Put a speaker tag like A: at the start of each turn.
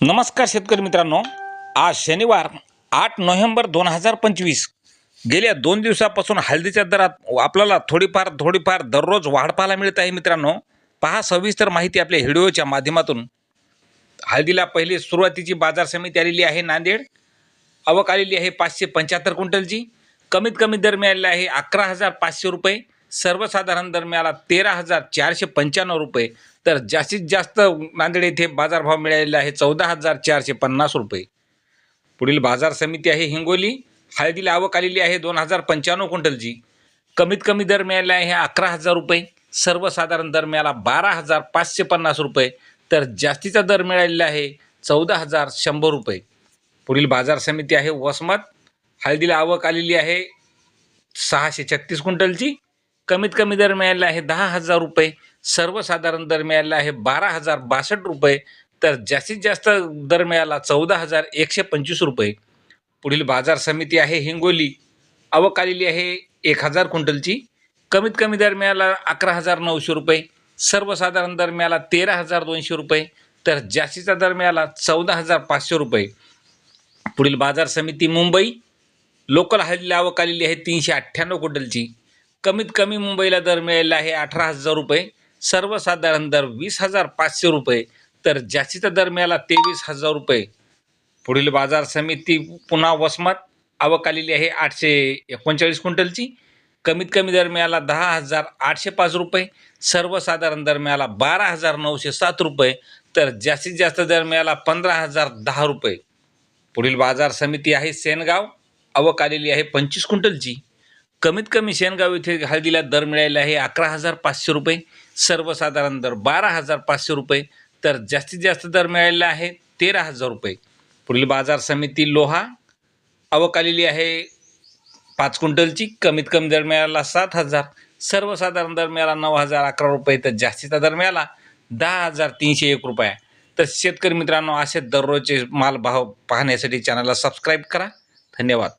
A: नमस्कार शेतकरी मित्रांनो. आज शनिवार आठ नोव्हेंबर दोन हजार पंचवीस. गेल्या दोन दिवसापासून हळदीच्या दरात आपल्याला थोडीफार थोडीफार दररोज वाढ पाहायला मिळत आहे मित्रांनो. पहा सविस्तर माहिती आपल्या व्हिडिओच्या माध्यमातून. हळदीला पहिली सुरुवातीची बाजार समिती आलेली आहे नांदेड. आवक आलेली आहे पाचशे पंच्याहत्तर क्विंटलची. कमीत कमी दर मिळालेला आहे अकरा हजार पाचशे रुपये. सर्वसाधारण दरम्याला तेरा हजार चारशे पंच्याण्णव रुपये. तर जास्तीत जास्त नांदेड येथे बाजारभाव मिळालेला आहे चौदा हजार चारशे पन्नास रुपये. पुढील बाजार समिती आहे हिंगोली. हळदीला आवक आलेली आहे दोन हजार पंच्याण्णव क्विंटलची. कमीत कमी दर मिळाले आहे अकरा हजार रुपये. सर्वसाधारण दर मिळाला बारा हजार पाचशे पन्नास रुपये. तर जास्तीचा दर मिळालेला आहे चौदा हजार शंभर रुपये. पुढील बाजार समिती आहे वसमत. हळदीला आवक आलेली आहे सहाशे छत्तीस क्विंटलची. कमीत कमी दर मिळालेला आहे दहा हजार रुपये सर्वसाधारण दर मिळालेला आहे बारा हजार बासष्ट रुपये तर जास्तीत जास्त दर मिळाला चौदा हजार एकशे पंचवीस रुपये. पुढील बाजार समिती आहे हिंगोली. आवक आलेली आहे एक हजार क्विंटलची. कमीत कमी दर मिळाला अकरा हजार नऊशे रुपये. सर्वसाधारण दर मिळाला तेरा हजार दोनशे रुपये. तर जास्तीचा दर मिळाला चौदा हजार पाचशे रुपये. पुढील बाजार समिती मुंबई. लोकल हल्ली आवक आलेली आहे तीनशे अठ्ठ्याण्णव क्विंटलची. कमीत कमी मुंबईला दर मिळालेला आहे अठरा हजार रुपये सर्वसाधारण दर वीस हजार पाचशे रुपये. तर जास्तीचा दर मिळाला तेवीस हजार रुपये. पुढील बाजार समिती पुन्हा वसमात आवक आलेली आहे आठशे एकोणचाळीस क्विंटलची. कमीत कमी दर मिळाला दहा हजार आठशे पाच रुपये सर्वसाधारण दर मिळाला बारा हजार नऊशे सात रुपये. तर जास्तीत जास्त दर मिळाला पंधरा हजार दहा रुपये. पुढील बाजार समिती आहे सेनगाव आवक आलेली आहे पंचवीस क्विंटलची. कमीत कमी शेणगाव इथे हळदीला दर मिळालेला आहे अकरा हजार पाचशे रुपये. सर्वसाधारण दर बारा हजार पाचशे रुपये. तर जास्तीत जास्त दर मिळालेला आहे तेरा हजार रुपये. पुढील बाजार समिती लोहा आवक आलेली आहे पाच क्विंटलची. कमीत कमी दर मिळाला सात हजार. सर्वसाधारण दर मिळाला नऊ हजार अकरा रुपये. तर जास्तीचा दर मिळाला दहा हजार तीनशे एक रुपये. तर शेतकरी मित्रांनो असे दररोजचे माल भाव पाहण्यासाठी चॅनलला सबस्क्राईब करा. धन्यवाद.